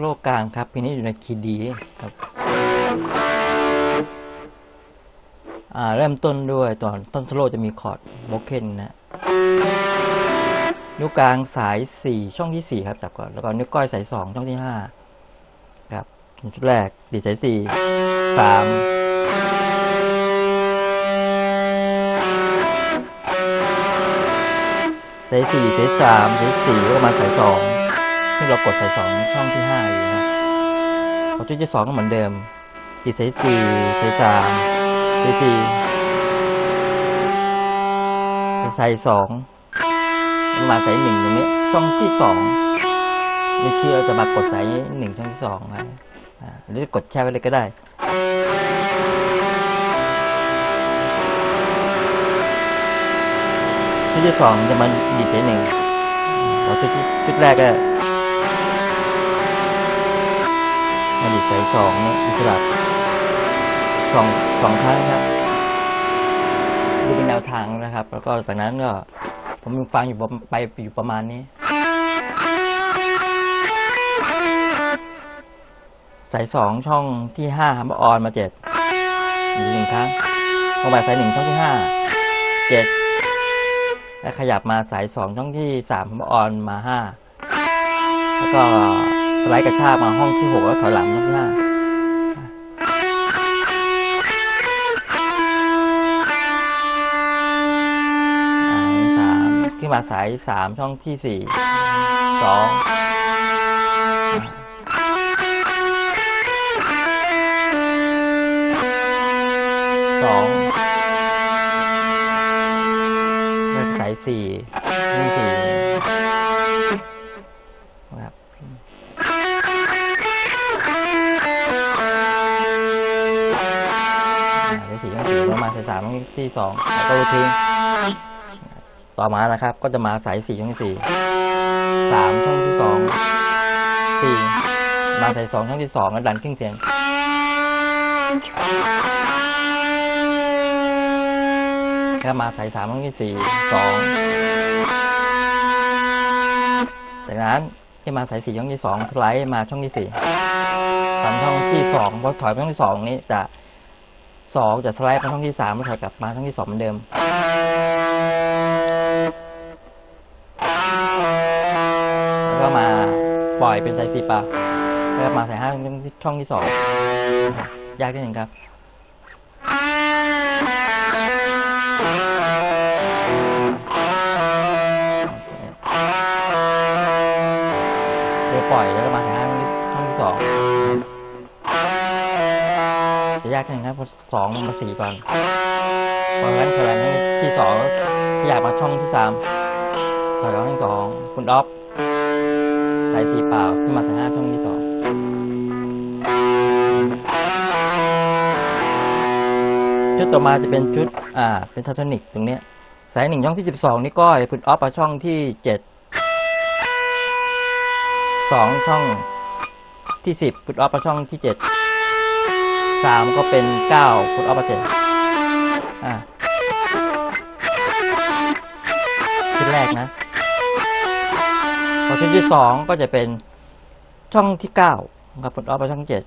โลกลางครับเพลงนี้อยู่ในคีย์ดีครับเริ่มต้นด้วยตอนต้นสโลจะมีคอร์ดโบเคนนะนิ้วกลางสายสี่ช่องที่สี่ครับจับก่อนแล้วก็นิ้วก้อยสายสองช่องที่ห้าครับชุดแรกดีดสายสี่สามสายสี่สายสามสายสี่แล้วก็มาสายสอง ซึ่เรากดสายสองช่องที่ห้าอยู่นะพอชุดที่สองก็เหมือนเดิมดีดสายสี่สายสามสายสี่สายสองมาสายหนึ่งตรงนี้ช่องที่สองในที่เราจะมากดสายหนึ่งช่องที่สองมาอ่าหรือกดแช่ไว้เลยก็ได้ชุดที่สองจะมาดีดสายหนึ่งเราชุดที่ชุดแรกก็ มาดีดสายสองนี่อิสระสองสองครั้งครับดูเป็นแนวทางนะครับ แล้วก็จากนั้นก็ผมฟังอยู่ประไปอยู่ประมาณนี้ สายสองช่องที่ห้ามาออนมาเจ็ดอีกหนึ่งครั้งลงไปสายหนึ่งช่องที่ห้าเจ็ดและขยับมาสายสองช่องที่สามมออนมาห้าแล้วก็ สไลด์กระชากมาห้องที่หกแล้วถอยหลังช่องที่ห้าอ่าสามขึ้นมาสายสามช่องที่สี่สองสองเลือกสายสี่ช่งสี่าสามช่องที่สองแล้วก็รูทิ้ง ต่อมานะครับ ก็จะมาสายสี่ช่องที่สี่สามช่องที่สองสี่มาสายสองช่องที่สองแล้วดันเครื่องเสียงแล้วมาสายสามช่องที่สี่สองจากนั้นที่มาสายสี่ช่องที่สองสไลด์มาช่องที่สี่สามช่องที่สองพอถอยไปช่องที่สองนี้จะ สองจะสไลด์มาช่องที่สามมันถอยกลับมาช่องที่สองเหมือนเดิม แล้วก็มาปล่อยเป็นสายสิบอะแล้วก็มาสายห้าช่องที่สองยากนิดหนึ่งครับ ยากนิดหนครับเพราะสองมาสี่ก่อนพอแรงพอแรงที่สองขยับมาช่องที่สามถอยกลับช่องที่สองคุณออฟสายสีเปล่าขึ้นมาใสายห้าช่องที่สองชุดต่อมาจะเป็นชุด อ่า เป็นทาโทนิกตรงเนี้ย สายหนึ่งช่องที่สิบสองนี่ก้อยคุณออฟมาช่องที่เจ็ดสองช่องที่สิบคุณออฟมาช่องที่เจ็ด สามก็เป็นเก้าคุณออฟเจ็ดอ่าชุดแรกนะพอชุดที่สองก็จะเป็นช่องที่เก้ากับผลออฟไปช่องเจ็ด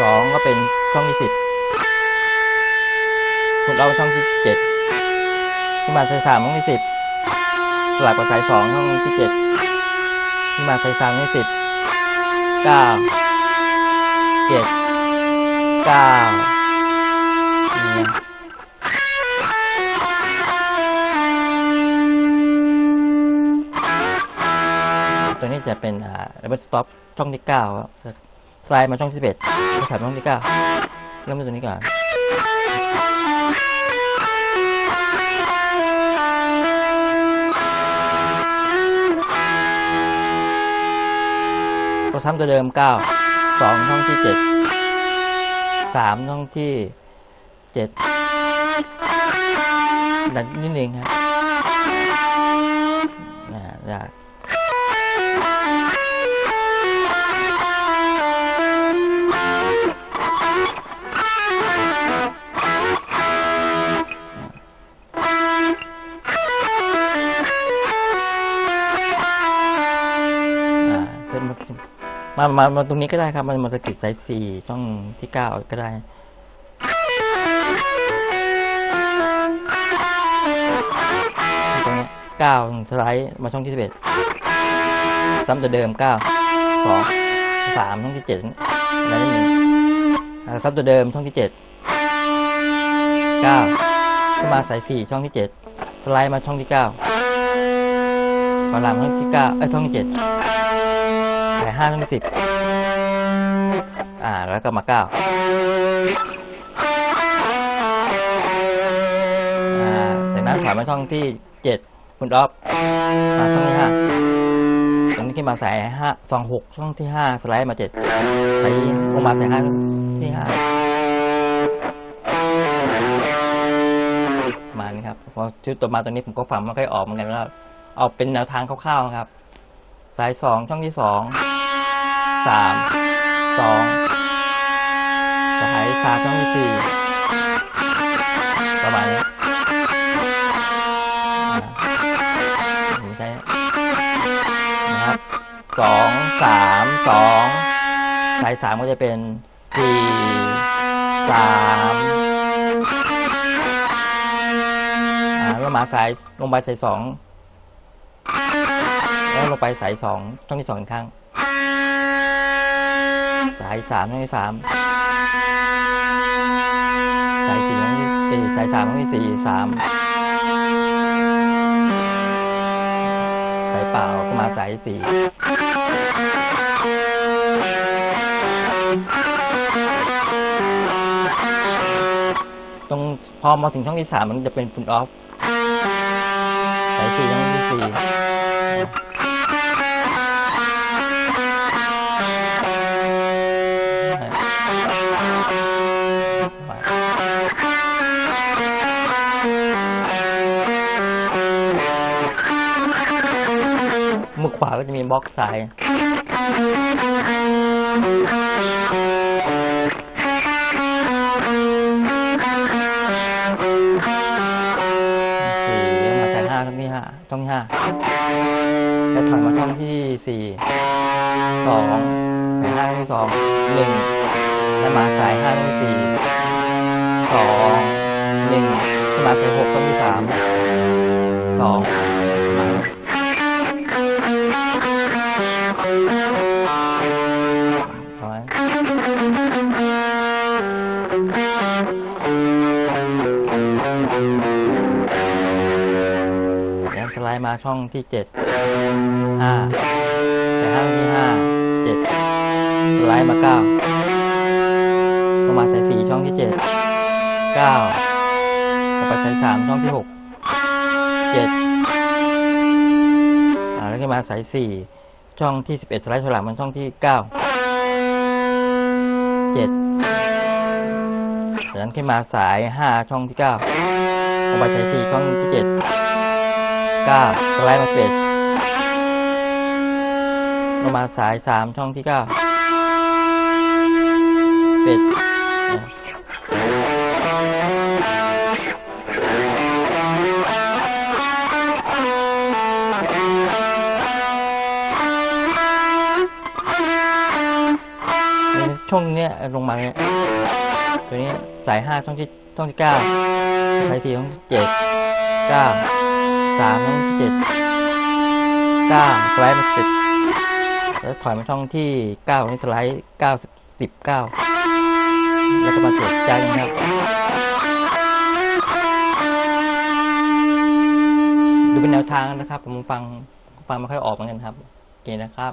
สองก็เป็นช่องที่สิบผลออฟไปช่องที่เจ็ดขึ้นมาสายสามช่องที่สิบสลับกับสายสองช่องที่เจ็ดขึ้นมาสายสามช่องที่สิบเก้าเจ็ด เก้าตัวนี้จะเป็นอ่า double stop ช่องที่เก้าครับสไลด์มาช่องที่สิบเอ็ดถัดมาช่องที่เก้าเริ่มที่ตัวนี้ก่อนก็ซ้ำตัวเดิมเก้าสองช่องที่เจ็ด สามช่องที่เจ็ดนิดนึงครับอ่าได้อ่าขึ้ มามามาตรงนี้ก็ได้ครับ มันมันสกิดสายสี่ช่องที่เก้าก็ได้ ตรงนี้เก้าสไลด์มาช่องที่สิบเอ็ดซ้ำตัวเดิมเก้าสองสามช่องที่เจ็ดแล้วนี่ซ้ำตัวเดิมช่องที่เจ็ดเก้าขึ้นมาสายสี่ช่องที่เจ็ดสไลด์มาช่องที่เก้าขอลามช่องที่เก้าเอ้ยช่องที่เจ็ด สายห้าช่องที่สิบอ่า แล้วก็มาเก้าอ่าจากนั้นถอยมาช่องที่เจ็ดคุณออฟมาช่องที่ห้าตรงนี้ขึ้นมาสายห้าสองหกช่องที่ห้าสไลด์มาเจ็ดสายลงมาสายห้าที่ห้ามานี้ครับพอชุดตัวมาตัวนี้ผมก็ฟังไม่ค่อยออกเหมือนกันว่าเอาเป็นแนวทางคร่าวๆนะครับ สายสองช่องที่สอง สามสองสายสามช่องที่สี่ประมาณนี้อ่าผมใช้นะครับสองสามสองสายสามก็จะเป็นสี่สามอ่าล้วมาสายลงไปสายสองแล้วลงไปสายสองช่องที่สองอีกครั้ง สายสามช่องที่สามสายสี่ช่องที่สี่สายสามช่องที่สี่สามสายเปล่าก็มาสายสี่ตรงพอมาถึงช่องที่สามมันจะเป็นฟุตออฟสายสี่ช่องที่สี่ มือขวาก็จะมีบล็อกสายสี่มาสายห้าช่องที่ห้าช่องที่ห้าแล้วถอยมาช่องที่สี่สองสายห้าช่องที่สองหนึ่งแล้วมาสายห้าช่องที่สี่สองหนึ่งขึ้นมาสายหกช่องที่สามสองมา ช่องที่เจ็ดห้าแต่ห้าที่ห้าเจ็ดไลด์มาเก้าลงมาสายสี่ช่องที่เจ็ดเก้าต่อไปสายสามช่องที่หกเจ็ดแล้วก็มาสายสี่ช่องที่สิบเอ็ดสไลด์ถอยหลังมันช่องที่เก้าเจ็ดจากนั้นขึ้นมาสายห้าช่องที่เก้าลงไปสายสี่ช่องที่เจ็ด ก้าสไลด์มาสเอ็ดลงมาสายสามช่องที่เก้าเป็ช่วงเนี้ยลงมาเนี่ยตัวนี้สายห้าช่องที่ช่องที่เก้าสายสี่ช่องที่เจ็ดเก้า สามช่องเจ็ดเก้าสไลด์มาสิบแล้วถอยมาช่องที่เก้านี่สไลด์เก้าสิบเก้าแล้วก็มาเจ็ดใจนะครับดูเป็นแนวทางนะครับ ผมฟังฟังไม่ค่อยออกเหมือนกันครับโอเคนะครับ